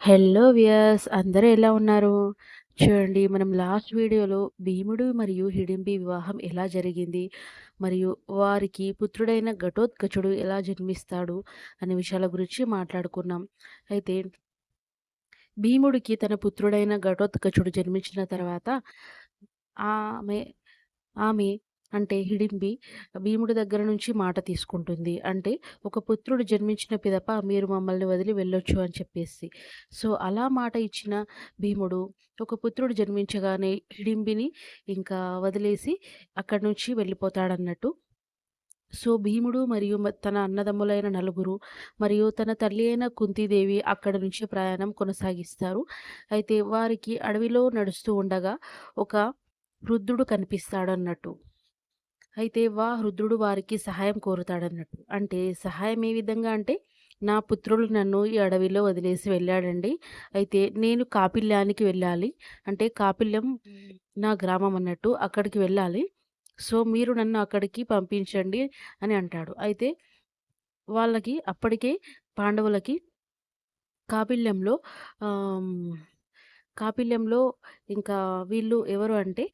Hello viewers అందరూ ఎలా ఉన్నారు? చూడండి మనం లాస్ట్ వీడియోలో భీముడు మరియు హిడింబి వివాహం ఎలా జరిగింది? మరియు వారికి పుత్రుడైన ఘటోత్కచుడు ఎలా జన్మిస్తాడు? అనే విషయాల గురించి మాట్లాడుకున్నాం. అయితే భీముడికి తన పుత్రుడైన ఘటోత్కచుడు జన్మించిన తర్వాత ఆమె ఆమె అంటే హిడింబి భీముడి దగ్గర నుంచి మాట తీసుకుంటుంది. అంటే ఒక పుత్రుడు జన్మించిన పిదప మీరు మమ్మల్ని వదిలి వెళ్ళొచ్చు అని చెప్పేసి. సో, అలా మాట ఇచ్చిన భీముడు ఒక పుత్రుడు జన్మించగానే హిడింబిని ఇంకా వదిలేసి అక్కడి నుంచి వెళ్ళిపోతాడన్నట్టు. సో, భీముడు మరియు తన అన్నదమ్ములైన నలుగురు మరియు తన తల్లి అయిన కుంతీదేవి అక్కడి నుంచి ప్రయాణం కొనసాగిస్తారు. అయితే వారికి అడవిలో నడుస్తూ ఉండగా ఒక వృద్ధుడు కనిపిస్తాడన్నట్టు. అయితే వా వృద్ధుడు వారికి సహాయం కోరుతాడన్నట్టు. అంటే సహాయం ఏ విధంగా అంటే, నా పుత్రుడు నన్ను ఈ అడవిలో వదిలేసి వెళ్ళాడండి. అయితే నేను కాపిల్యానికి వెళ్ళాలి. అంటే కాపిల్యం నా గ్రామం అన్నట్టు. అక్కడికి వెళ్ళాలి. సో, మీరు నన్ను అక్కడికి పంపించండి అని అంటాడు. అయితే వాళ్ళకి అప్పటికే పాండవులకి కాపిల్యంలో కాపిల్యంలో ఇంకా వీళ్ళు ఎవరు అంటే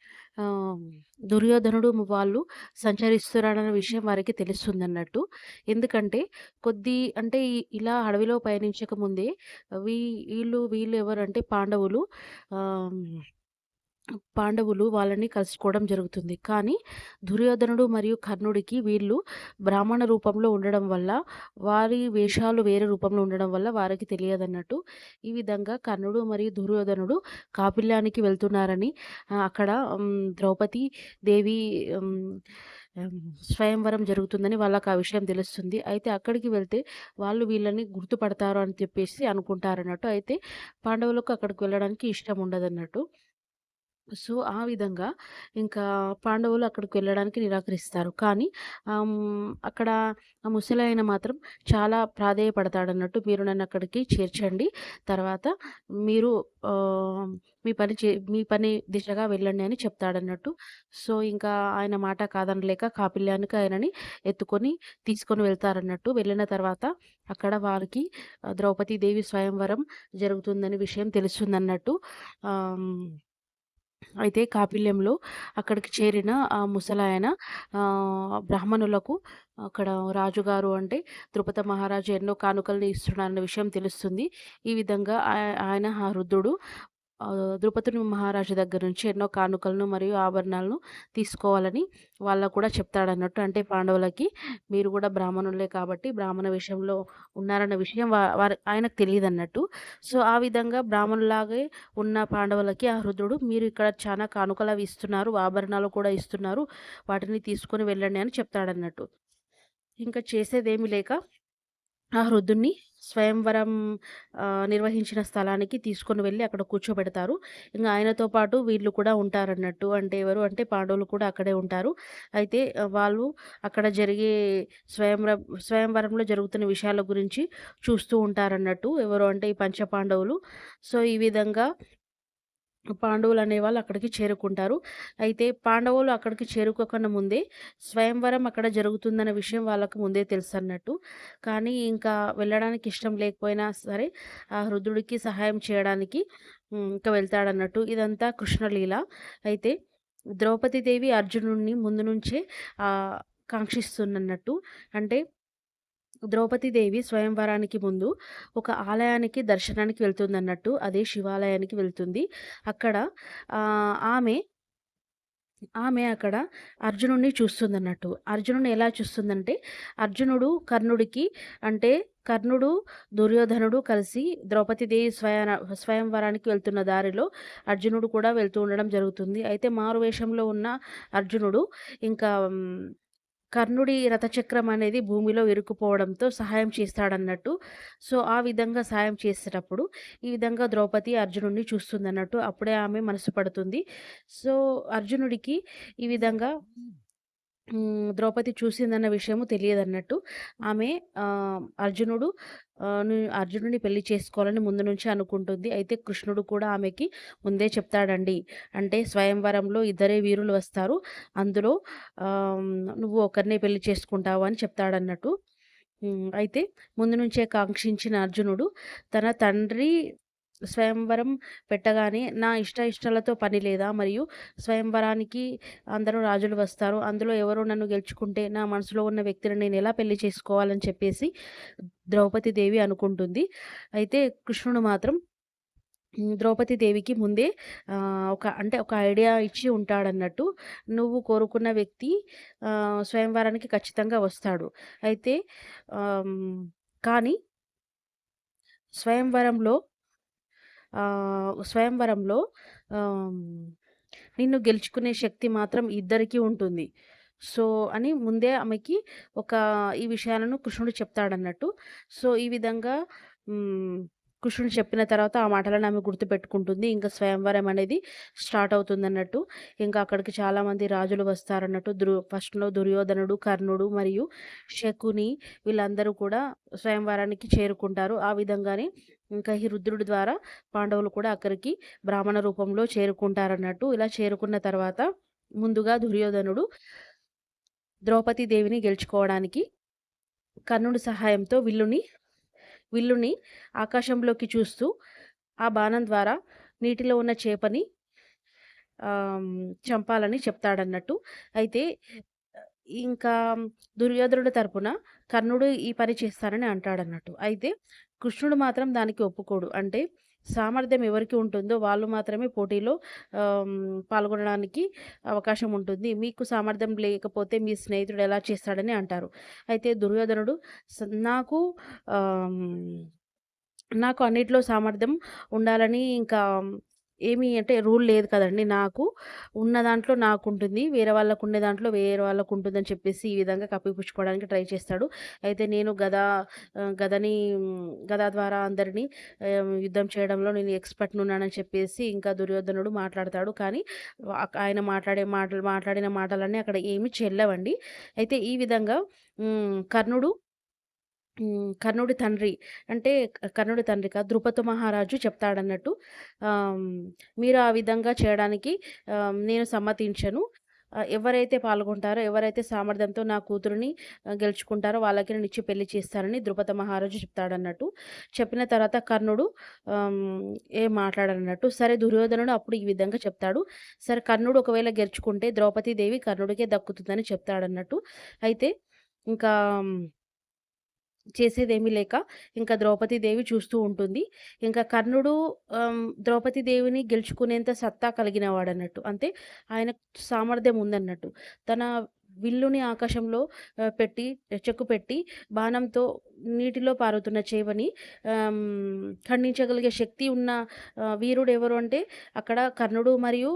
దుర్యోధనుడు వాళ్ళు సంచరిస్తున్నారన్న విషయం వారికి తెలుస్తుంది అన్నట్టు ఎందుకంటే కొద్ది అంటే ఇలా అడవిలో పయనించక ముందే వీ వీళ్ళు వీళ్ళు ఎవరు అంటే పాండవులు పాండవులు వాళ్ళని కలుసుకోవడం జరుగుతుంది. కానీ దుర్యోధనుడు మరియు కర్ణుడికి వీళ్ళు బ్రాహ్మణ రూపంలో ఉండడం వల్ల, వారి వేషాలు వేరే రూపంలో ఉండడం వల్ల వారికి తెలియదన్నట్టు. ఈ విధంగా కర్ణుడు మరియు దుర్యోధనుడు కాపిల్యానికి వెళ్తున్నారని అక్కడ ద్రౌపది దేవి స్వయంవరం జరుగుతుందని వాళ్ళకి ఆ విషయం తెలుస్తుంది. అయితే అక్కడికి వెళ్తే వాళ్ళు వీళ్ళని గుర్తుపడతారు అని చెప్పేసి అనుకుంటారన్నట్టు. అయితే పాండవులకు అక్కడికి వెళ్ళడానికి ఇష్టం ఉండదన్నట్టు. సో, ఆ విధంగా ఇంకా పాండవులు అక్కడికి వెళ్ళడానికి నిరాకరిస్తారు. కానీ అక్కడ ఆ ముసలాయన మాత్రం చాలా ప్రాధేయపడతాడన్నట్టు. మీరు నన్ను అక్కడికి చేర్చండి. తర్వాత మీరు మీ పని చే మీ పని దిశగా వెళ్ళండి అని చెప్తాడన్నట్టు. సో, ఇంకా ఆయన మాట కాదనలేక కాపిల్యానికి ఆయనని ఎత్తుకొని తీసుకొని వెళ్తారన్నట్టు. వెళ్ళిన తర్వాత అక్కడ వారికి దేవి స్వయంవరం జరుగుతుందని విషయం తెలుస్తుందన్నట్టు. అయితే కాపిల్యంలో అక్కడికి చేరిన ఆ ముసలాయన బ్రాహ్మణులకు అక్కడ రాజుగారు అంటే ద్రుపద మహారాజు ఎన్నో కానుకల్ని ఇస్తున్నారన్న విషయం తెలుస్తుంది. ఈ విధంగా ఆయన ఆ వృద్ధుడు ద్రుపదుని మహారాజు దగ్గర నుంచి ఎన్నో కానుకలను మరియు ఆభరణాలను తీసుకోవాలని వాళ్ళకు కూడా చెప్తాడన్నట్టు. అంటే పాండవులకి మీరు కూడా బ్రాహ్మణులే కాబట్టి బ్రాహ్మణ విషయంలో ఉన్నారన్న విషయం వారి ఆయనకు తెలియదు అన్నట్టు సో, ఆ విధంగా బ్రాహ్మణులాగే ఉన్న పాండవులకి ఆ రుద్రుడు మీరు ఇక్కడ చాలా కానుకలు అవి ఇస్తున్నారు, ఆభరణాలు కూడా ఇస్తున్నారు. వాటిని తీసుకొని వెళ్ళండి అని చెప్తాడన్నట్టు. ఇంకా చేసేదేమి లేక ఆ వృద్ధుడిని స్వయంవరం నిర్వహించిన స్థలానికి తీసుకొని వెళ్ళి అక్కడ కూర్చోబెడతారు. ఇంకా ఆయనతో పాటు వీళ్ళు కూడా ఉంటారన్నట్టు. అంటే ఎవరు అంటే పాండవులు కూడా అక్కడే ఉంటారు. అయితే వాళ్ళు అక్కడ జరిగే స్వయంవర స్వయంవరంలో జరుగుతున్న విషయాల గురించి చూస్తూ ఉంటారన్నట్టు. ఎవరు అంటే ఈ పంచపాండవులు. సో, ఈ విధంగా పాండవులు అనేవాళ్ళు అక్కడికి చేరుకుంటారు. అయితే పాండవులు అక్కడికి చేరుకోకుండా ముందే స్వయంవరం అక్కడ జరుగుతుందన్న విషయం వాళ్ళకు ముందే తెలుసు అన్నట్టు కానీ ఇంకా వెళ్ళడానికి ఇష్టం లేకపోయినా సరే ఆ వృద్ధుడికి సహాయం చేయడానికి ఇంకా వెళ్తాడన్నట్టు. ఇదంతా కృష్ణలీల. అయితే ద్రౌపదీదేవి అర్జునుడిని ముందు నుంచే కాంక్షిస్తున్నట్టు. అంటే ద్రౌపదీదేవి స్వయంవరానికి ముందు ఒక ఆలయానికి దర్శనానికి వెళ్తుందన్నట్టు. అదే శివాలయానికి వెళ్తుంది. అక్కడ ఆమె ఆమె అక్కడ అర్జునుడిని చూస్తుందన్నట్టు. అర్జునుడిని ఎలా చూస్తుందంటే, అర్జునుడు కర్ణుడికి అంటే కర్ణుడు, దుర్యోధనుడు కలిసి ద్రౌపదీదేవి స్వయాన స్వయంవరానికి వెళ్తున్న దారిలో అర్జునుడు కూడా వెళ్తూ ఉండడం జరుగుతుంది. అయితే మారువేషంలో ఉన్న అర్జునుడు ఇంకా కర్ణుడి రథచక్రం అనేది భూమిలో ఇరుక్కుపోవడంతో సహాయం చేస్తాడన్నట్టు. సో, ఆ విధంగా సహాయం చేసేటప్పుడు ఈ విధంగా ద్రౌపది అర్జునుడిని చూస్తుందన్నట్టు. అప్పుడే ఆమె మనసు పడుతుంది. సో, అర్జునుడికి ఈ విధంగా ద్రౌపది చూసిందన్న విషయము తెలియదన్నట్టు. ఆమె అర్జునుడు అర్జునుడిని పెళ్ళి చేసుకోవాలని ముందు నుంచి అనుకుంటుంది. అయితే కృష్ణుడు కూడా ఆమెకి ముందే చెప్తాడండి. అంటే స్వయంవరంలో ఇద్దరే వీరులు వస్తారు. అందులో నువ్వు ఒకరినే పెళ్ళి చేసుకుంటావు అని చెప్తాడన్నట్టు. అయితే ముందు నుంచే కాంక్షించిన అర్జునుడు తన తండ్రి స్వయంవరం పెట్టగానే నా ఇష్ట ఇష్టాలతో పని లేదా? మరియు స్వయంవరానికి అందరూ రాజులు వస్తారు. అందులో ఎవరు నన్ను గెలుచుకుంటే నా మనసులో ఉన్న వ్యక్తిని నేను ఎలా పెళ్ళి చేసుకోవాలని చెప్పేసి ద్రౌపది దేవి అనుకుంటుంది. అయితే కృష్ణుడు మాత్రం ద్రౌపది దేవికి ముందే ఒక అంటే ఒక ఐడియా ఇచ్చి ఉంటాడన్నట్టు నువ్వు కోరుకున్న వ్యక్తి స్వయంవరానికి ఖచ్చితంగా వస్తాడు. అయితే కానీ స్వయంవరంలో స్వయంవరంలో నిన్ను గెలుచుకునే శక్తి మాత్రం ఇద్దరికీ ఉంటుంది. సో అని ముందే ఆమెకి ఒక ఈ విషయాలను కృష్ణుడు చెప్తాడన్నట్టు. సో ఈ విధంగా కృష్ణుడు చెప్పిన తర్వాత ఆ మాటలను ఆమె గుర్తుపెట్టుకుంటుంది. ఇంకా స్వయంవరం అనేది స్టార్ట్ అవుతుంది అన్నట్టు ఇంకా అక్కడికి చాలామంది రాజులు వస్తారన్నట్టు. దుర్ ఫస్ట్లో దుర్యోధనుడు కర్ణుడు మరియు శకుని వీళ్ళందరూ కూడా స్వయంవరానికి చేరుకుంటారు. ఆ విధంగానే ఇంకా ఈ రుద్రుడి ద్వారా పాండవులు కూడా అక్కడికి బ్రాహ్మణ రూపంలో చేరుకుంటారన్నట్టు. ఇలా చేరుకున్న తర్వాత ముందుగా దుర్యోధనుడు ద్రౌపది దేవిని గెలుచుకోవడానికి కర్ణుడి సహాయంతో విల్లుని విల్లుని ఆకాశంలోకి చూస్తూ ఆ బాణం ద్వారా నీటిలో ఉన్న చేపని చంపాలని చెప్తాడన్నట్టు. అయితే ఇంకా దుర్యోధనుడి తరపున కర్ణుడు ఈ పని చేస్తానని అంటాడన్నట్టు. అయితే కృష్ణుడు మాత్రం దానికి ఒప్పుకోడు. అంటే సామర్థ్యం ఎవరికి ఉంటుందో వాళ్ళు మాత్రమే పోటీలో పాల్గొనడానికి అవకాశం ఉంటుంది. మీకు సామర్థ్యం లేకపోతే మీ స్నేహితుడు ఎలా చేస్తాడని అంటారు. అయితే దుర్యోధనుడు నాకు నాకు అన్నిట్లో సామర్థ్యం ఉండాలని ఇంకా ఏమి అంటే రూల్ లేదు కదండి నాకు. ఉన్న దాంట్లో నాకు ఉంటుంది వేరే వాళ్ళకు ఉండే దాంట్లో వేరే వాళ్ళకు ఉంటుందని చెప్పేసి ఈ విధంగా కప్పిపుచ్చుకోవడానికి ట్రై చేస్తాడు. అయితే నేను గద గదని గద ద్వారా అందరినీ యుద్ధం చేయడంలో నేను ఎక్స్పర్ట్ ఉన్నానని చెప్పేసి ఇంకా దుర్యోధనుడు మాట్లాడతాడు. కానీ ఆయన మాట్లాడే మాటలు మాట్లాడిన మాటలన్నీ అక్కడ ఏమి చెల్లవండి. అయితే ఈ విధంగా కర్ణుడు కర్ణుడి తండ్రి అంటే కర్ణుడి తండ్రి కాదు ద్రుపద మహారాజు చెప్తాడన్నట్టు. మీరు ఆ విధంగా చేయడానికి నేను సమ్మతించను. ఎవరైతే పాల్గొంటారో ఎవరైతే సామర్థ్యంతో నా కూతురుని గెలుచుకుంటారో వాళ్ళకి నేను ఇచ్చి పెళ్ళి చేస్తానని ద్రుపద మహారాజు చెప్తాడన్నట్టు. చెప్పిన తర్వాత కర్ణుడు ఏ మాట్లాడన్నట్టు సరే దుర్యోధనుడు అప్పుడు ఈ విధంగా చెప్తాడు. సరే కర్ణుడు ఒకవేళ గెలుచుకుంటే దేవి కర్ణుడికే దక్కుతుందని చెప్తాడన్నట్టు. అయితే ఇంకా చేసేదేమీ లేక ఇంకా ద్రౌపదీదేవి చూస్తూ ఉంటుంది. ఇంకా కర్ణుడు ద్రౌపదీదేవిని గెలుచుకునేంత సత్తా కలిగిన వాడన్నట్టు అంటే ఆయన సామర్థ్యం ఉందన్నట్టు. తన విల్లుని ఆకాశంలో పెట్టి చెక్కు పెట్టి బాణంతో నీటిలో పారుతున్న చేవని ఖండించగలిగే శక్తి ఉన్న వీరుడు ఎవరు అంటే అక్కడ కర్ణుడు మరియు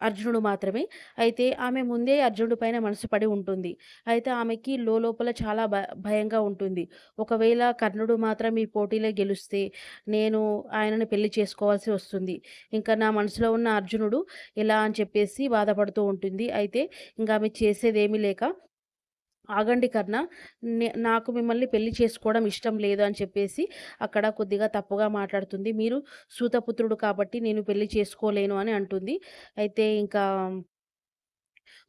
అర్జునుడు మాత్రమే. అయితే ఆమె ముందే అర్జునుడి పైన మనసు పడి ఉంటుంది. అయితే ఆమెకి లోపల చాలా భయంగా ఉంటుంది. ఒకవేళ కర్ణుడు మాత్రం ఈ పోటీలో గెలిస్తే నేను ఆయనను పెళ్ళి చేసుకోవాల్సి వస్తుంది. ఇంకా నా మనసులో ఉన్న అర్జునుడు ఎలా అని చెప్పేసి బాధపడుతూ ఉంటుంది. అయితే ఇంకా ఆమె చేసేది ఏమీ లేక ఆగండి కర్ణ. నాకు మిమ్మల్ని పెళ్ళి చేసుకోవడం ఇష్టం లేదు అని చెప్పేసి అక్కడ కొద్దిగా తప్పుగా మాట్లాడుతుంది. మీరు సూతపుత్రుడు కాబట్టి నేను పెళ్ళి చేసుకోలేను అని అంటుంది. అయితే ఇంకా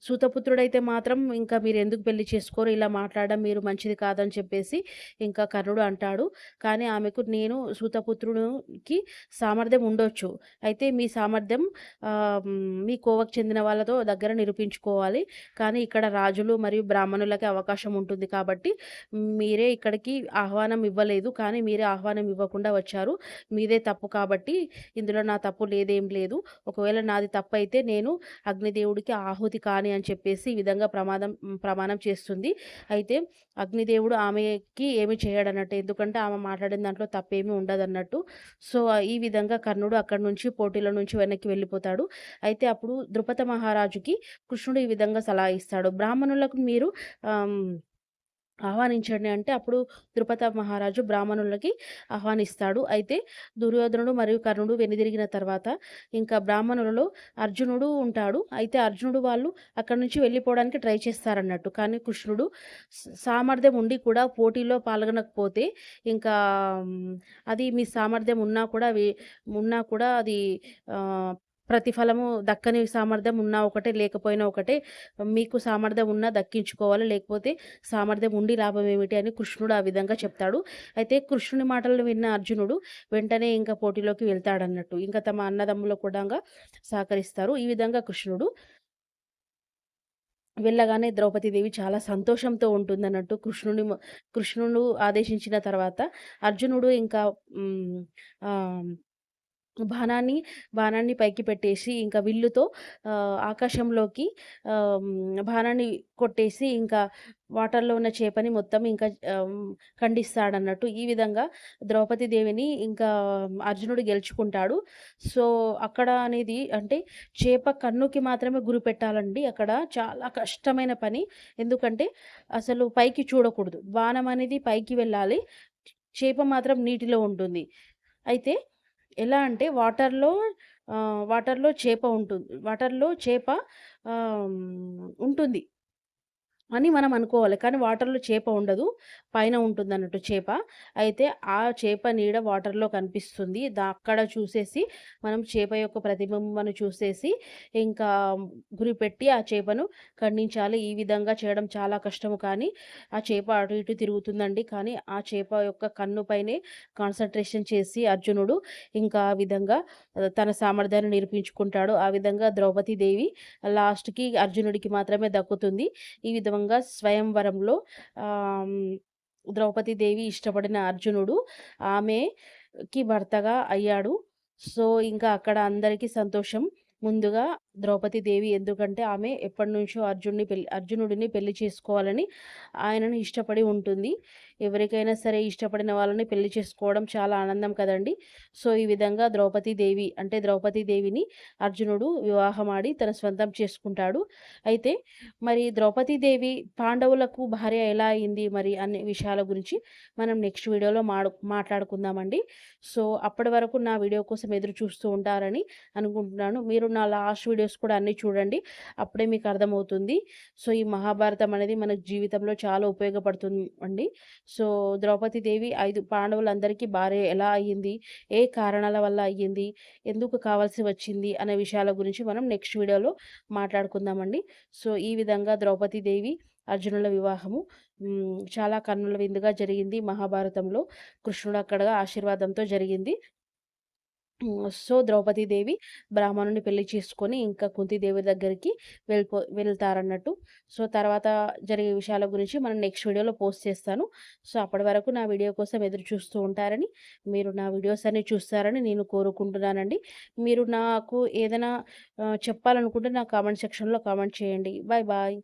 సూతపుత్రుడైతే మాత్రం ఇంకా మీరు ఎందుకు పెళ్ళి చేసుకోరు? ఇలా మాట్లాడడం మీరు మంచిది కాదని చెప్పేసి ఇంకా కర్ణుడు అంటాడు. కానీ ఆమెకు నేను సూతపుత్రుడికి సామర్థ్యం ఉండొచ్చు. అయితే మీ సామర్థ్యం మీ కోవకు చెందిన వాళ్ళతో దగ్గర నిరూపించుకోవాలి. కానీ ఇక్కడ రాజులు మరియు బ్రాహ్మణులకి అవకాశం ఉంటుంది కాబట్టి మీరే ఇక్కడికి ఆహ్వానం ఇవ్వలేదు. కానీ మీరే ఆహ్వానం ఇవ్వకుండా వచ్చారు. మీదే తప్పు కాబట్టి ఇందులో నా తప్పు లేదేం లేదు. ఒకవేళ నాది తప్పు అయితే నేను అగ్నిదేవుడికి ఆహుతి కానీ అని అని చెప్పేసి ఈ విధంగా ప్రమాదం ప్రమాణం చేస్తుంది. అయితే అగ్నిదేవుడు ఆమెకి ఏమి చేయడన్నట్టు ఎందుకంటే ఆమె మాట్లాడిన దాంట్లో తప్పేమీ ఉండదన్నట్టు. సో ఈ విధంగా కర్ణుడు అక్కడి నుంచి పోటీల నుంచి వెనక్కి వెళ్ళిపోతాడు. అయితే అప్పుడు ద్రుపద మహారాజుకి కృష్ణుడు ఈ విధంగా సలహా ఇస్తాడు. బ్రాహ్మణులకు మీరు ఆహ్వానించండి అంటే అప్పుడు తిరుపతి మహారాజు బ్రాహ్మణులకి ఆహ్వానిస్తాడు. అయితే దుర్యోధనుడు మరియు కర్ణుడు వెనుదిరిగిన తర్వాత ఇంకా బ్రాహ్మణులలో అర్జునుడు ఉంటాడు. అయితే అర్జునుడు వాళ్ళు అక్కడి నుంచి వెళ్ళిపోవడానికి ట్రై చేస్తారన్నట్టు. కానీ కృష్ణుడు సామర్థ్యం ఉండి కూడా పోటీలో పాల్గొనకపోతే ఇంకా అది మీ సామర్థ్యం ఉన్నా కూడా ఉన్నా కూడా అది ప్రతిఫలము దక్కని సామర్థ్యం ఉన్నా ఒకటే లేకపోయినా ఒకటే మీకు సామర్థ్యం ఉన్నా దక్కించుకోవాలి. లేకపోతే సామర్థ్యం ఉండి లాభం ఏమిటి అని కృష్ణుడు ఆ విధంగా చెప్తాడు. అయితే కృష్ణుని మాటలను విన్న అర్జునుడు వెంటనే ఇంకా పోటీలోకి వెళ్తాడన్నట్టు ఇంకా తమ అన్నదమ్ములు కూడా సహకరిస్తారు. ఈ విధంగా కృష్ణుడు వెళ్ళగానే ద్రౌపదీదేవి చాలా సంతోషంతో ఉంటుందన్నట్టు కృష్ణుని కృష్ణుడు ఆదేశించిన తర్వాత అర్జునుడు ఇంకా బాణాన్ని బాణాన్ని పైకి పెట్టేసి ఇంకా విల్లుతో ఆకాశంలోకి బాణాన్ని కొట్టేసి ఇంకా వాటర్లో ఉన్న చేపని మొత్తం ఇంకా ఖండిస్తాడన్నట్టు ఈ విధంగా ద్రౌపది దేవిని ఇంకా అర్జునుడు గెలుచుకుంటాడు. సో అక్కడ అనేది అంటే చేప కన్నుకి మాత్రమే గురి పెట్టాలండి. అక్కడ చాలా కష్టమైన పని. ఎందుకంటే అసలు పైకి చూడకూడదు. బాణం అనేది పైకి వెళ్ళాలి. చేప మాత్రం నీటిలో ఉంటుంది. అయితే ఎలా అంటే వాటర్‌లో వాటర్‌లో చేప ఉంటుంది. వాటర్‌లో చేప ఉంటుంది. అని మనం అనుకోవాలి. కానీ వాటర్‌లో చేప ఉండదు. పైన ఉంటుంది అన్నట్టు చేప. అయితే ఆ చేప నీడ వాటర్‌లో కనిపిస్తుంది. దా అక్కడ చూసేసి మనం చేప యొక్క ప్రతిబింబను చూసేసి ఇంకా గురిపెట్టి ఆ చేపను ఖండించాలి. ఈ విధంగా చేయడం చాలా కష్టము కానీ ఆ చేప అటు ఇటు తిరుగుతుందండి. కానీ ఆ చేప యొక్క కన్ను పైనే చేసి అర్జునుడు ఇంకా ఆ విధంగా తన సామర్థ్యాన్ని నిరూపించుకుంటాడు. ఆ విధంగా ద్రౌపదీదేవి లాస్ట్‌కి అర్జునుడికి మాత్రమే దక్కుతుంది. ఈ విధంగా క్రమంగా స్వయంవరంలో ద్రౌపదీదేవి ఇష్టపడిన అర్జునుడు ఆమెకి భర్తగా అయ్యాడు. సో ఇంకా అక్కడ అందరికీ సంతోషం. ముందుగా ద్రౌపది దేవి ఎందుకంటే ఆమె ఎప్పటి నుంచో అర్జున్ని పెళ్ళి అర్జునుడిని పెళ్ళి చేసుకోవాలని ఆయనను ఇష్టపడి ఉంటుంది. ఎవరికైనా సరే ఇష్టపడిన వాళ్ళని పెళ్ళి చేసుకోవడం చాలా ఆనందం కదండి. సో ఈ విధంగా ద్రౌపది దేవి అంటే ద్రౌపది దేవిని అర్జునుడు వివాహమాడి తన స్వంతం చేసుకుంటాడు. అయితే మరి ద్రౌపది దేవి పాండవులకు భార్య ఎలా అయింది మరి అనే విషయాల గురించి మనం నెక్స్ట్ వీడియోలో మాడు మాట్లాడుకుందామండి. సో అప్పటి వరకు నా వీడియో కోసం ఎదురు చూస్తూ ఉంటారని అనుకుంటున్నాను. మీరు నా లాస్ట్ వీడియో వీడియోస్ కూడా అన్నీ చూడండి. అప్పుడే మీకు అర్థమవుతుంది. సో ఈ మహాభారతం అనేది మన జీవితంలో చాలా ఉపయోగపడుతుంది అండి సో ద్రౌపది దేవి ఐదు పాండవులందరికీ భార్య ఎలా అయ్యింది? ఏ కారణాల వల్ల అయ్యింది? ఎందుకు కావాల్సి వచ్చింది? అనే విషయాల గురించి మనం నెక్స్ట్ వీడియోలో మాట్లాడుకుందామండి. సో ఈ విధంగా ద్రౌపది దేవి అర్జునుల వివాహము చాలా కన్నుల విందుగా జరిగింది మహాభారతంలో. కృష్ణుడు అక్కడ ఆశీర్వాదంతో జరిగింది. సో ద్రౌపదీదేవి బ్రాహ్మణుని పెళ్ళి చేసుకొని ఇంకా కుంతిదేవి దగ్గరికి వెళ్ళిపో వెళ్తారన్నట్టు. సో తర్వాత జరిగే విషయాల గురించి మనం నెక్స్ట్ వీడియోలో పోస్ట్ చేస్తాను. సో అప్పటి వరకు నా వీడియో కోసం ఎదురు చూస్తూ ఉంటారని మీరు నా వీడియోస్ అన్ని చూస్తారని నేను కోరుకుంటున్నానండి. మీరు నాకు ఏదైనా చెప్పాలనుకుంటే నా కామెంట్ సెక్షన్లో కామెంట్ చేయండి. Bye bye.